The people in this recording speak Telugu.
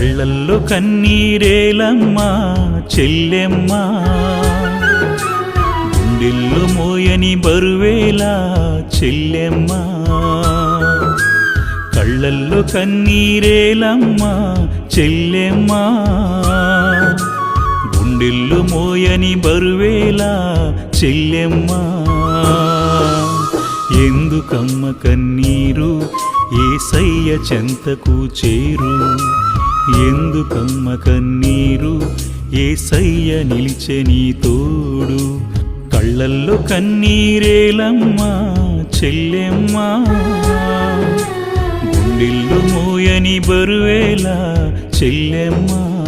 కళ్ళల్లో కన్నీరేలమ్మా చెల్లెమ్మా. గుండెల్లో మోయని బరువేలా చెల్లెమ్మా. కళ్ళల్లో కన్నీరేలమ్మా చెల్లెమ్మా. గుండెల్లో మోయని బరువేలా చెల్లెమ్మా. ఎందుకమ్మ కన్నీరు ఏసయ్య చెంతకు చేరు? ఎందుకమ్మ కన్నీరు? ఏసయ్య నిలిచె నీ తోడు. కళ్ళల్లో కన్నీరేలమ్మా చెల్లెమ్మా. గుండెల్లో మోయని బరువేలా చెల్లెమ్మా.